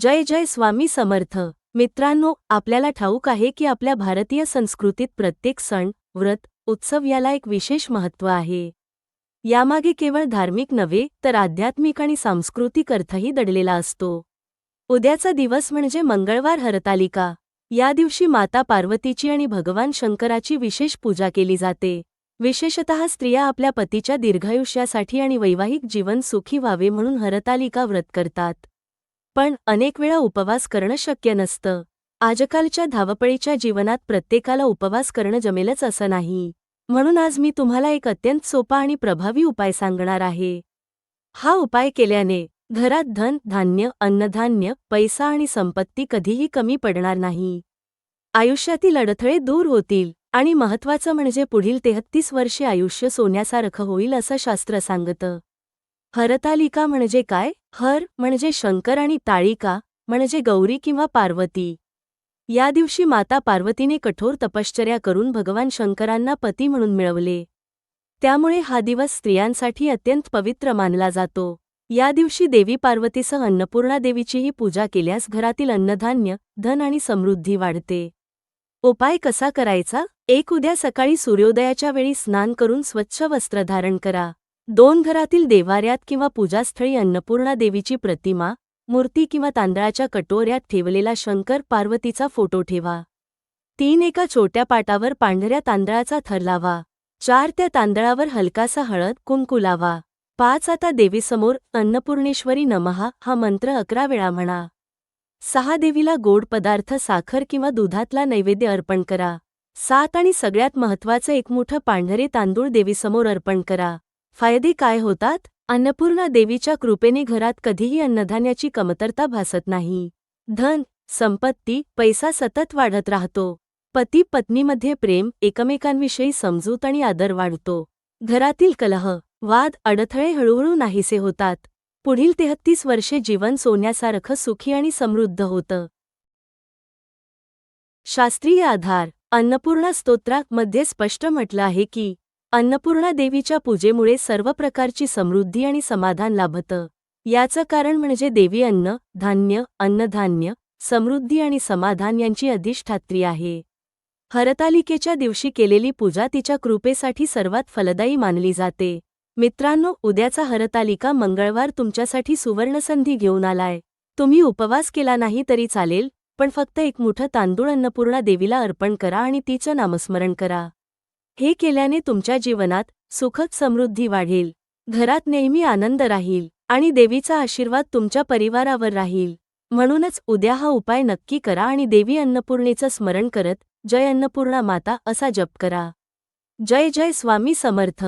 जय जय स्वामी समर्थ. मित्रांनो आपल्याला ठाऊक आहे की आपल्या भारतीय संस्कृतीत प्रत्येक सण व्रत उत्सव याला एक विशेष महत्त्व आहे. यामागे केवळ धार्मिक नव्हे तर आध्यात्मिक आणि सांस्कृतिक अर्थही दडलेला असतो. उद्याचा दिवस म्हणजे मंगळवार हरतालिका. या दिवशी माता पार्वतीची आणि भगवान शंकराची विशेष पूजा केली जाते. विशेषतः स्त्रिया आपल्या पतीच्या दीर्घायुष्यासाठी आणि वैवाहिक जीवन सुखी व्हावे म्हणून हरतालिका व्रत करतात. पण अनेक वेळा उपवास करणं शक्य नसतं. आजकालच्या धावपळीच्या जीवनात प्रत्येकाला उपवास करणं जमेलच असं नाही. म्हणून आज मी तुम्हाला एक अत्यंत सोपा आणि प्रभावी उपाय सांगणार आहे. हा उपाय केल्याने घरात धन धान्य अन्नधान्य पैसा आणि संपत्ती कधीही कमी पडणार नाही. आयुष्यातील अडथळे दूर होतील आणि महत्वाचं म्हणजे पुढील तेहत्तीस वर्षे आयुष्य सोन्यासारखं होईल असं शास्त्र सांगतं. हरतालिका म्हणजे काय? हर म्हणजे शंकर आणि ताळिका म्हणजे गौरी किंवा पार्वती. या दिवशी माता पार्वतीने कठोर तपश्चर्या करून भगवान शंकरांना पती म्हणून मिळवले. त्यामुळे हा दिवस स्त्रियांसाठी अत्यंत पवित्र मानला जातो. या दिवशी देवी पार्वतीसह अन्नपूर्णा देवीचीही पूजा केल्यास घरातील अन्नधान्य धन आणि समृद्धी वाढते. उपाय कसा करायचा? एक उद्या सकाळी सूर्योदयाच्या वेळी स्नान करून स्वच्छ वस्त्र धारण करा. दोन घरातील देवाऱ्यात किंवा पूजास्थळी अन्नपूर्णा देवीची प्रतिमा मूर्ती किंवा तांदळाच्या कटोऱ्यात ठेवलेला शंकर पार्वतीचा फोटो ठेवा. तीन एका छोट्या पाटावर पांढऱ्या तांदळाचा थर लावा. चार त्या तांदळावर हलकासा हळद कुंकू लावा. पाच आता देवीसमोर अन्नपूर्णेश्वरी नमहा हा मंत्र अकरा वेळा म्हणा. सहा देवीला गोड पदार्थ साखर किंवा दुधातला नैवेद्य अर्पण करा. सात आणि सगळ्यात महत्वाचं एक मोठं पांढरे तांदूळ देवीसमोर अर्पण करा. फायदे काय होतात? अन्नपूर्णा देवीच्या कृपेने घरात कधीही अन्नधान्याची कमतरता भासत नाही. धन संपत्ती पैसा सतत वाढत राहतो. पती पत्नीमध्ये प्रेम एकमेकांविषयी समजूत आणि आदर वाढतो. घरातील कलह वाद अडथळे हळूहळू नाहीसे होतात. पुढील तेहत्तीस वर्षे जीवन सोन्यासारखं सुखी आणि समृद्ध होतं. शास्त्रीय आधार. अन्नपूर्णा स्तोत्रामध्ये स्पष्ट म्हटलं आहे की अन्नपूर्णा देवीच्या पूजेमुळे सर्व प्रकारची समृद्धी आणि समाधान लाभतं. याचं कारण म्हणजे देवी अन्न धान्य अन्नधान्य समृद्धी आणि समाधान यांची अधिष्ठात्री आहे. हरतालिकेच्या दिवशी केलेली पूजा तिच्या कृपेसाठी सर्वात फलदायी मानली जाते. मित्रांनो उद्याचा हरतालिका मंगळवार तुमच्यासाठी सुवर्णसंधी घेऊन आलाय. तुम्ही उपवास केला नाही तरी चालेल पण फक्त एक मोठं तांदूळ अन्नपूर्णा देवीला अर्पण करा आणि तिचं नामस्मरण करा. हे केल्याने तुमच्या जीवनात सुखद समृद्धी वाढेल. घरात नेहमी आनंद राहील आणि देवीचा आशीर्वाद तुमच्या परिवारावर राहील. म्हणूनच उद्या हा उपाय नक्की करा आणि देवी अन्नपूर्णेचं स्मरण करत जय अन्नपूर्णा माता असा जप करा. जय जय स्वामी समर्थ.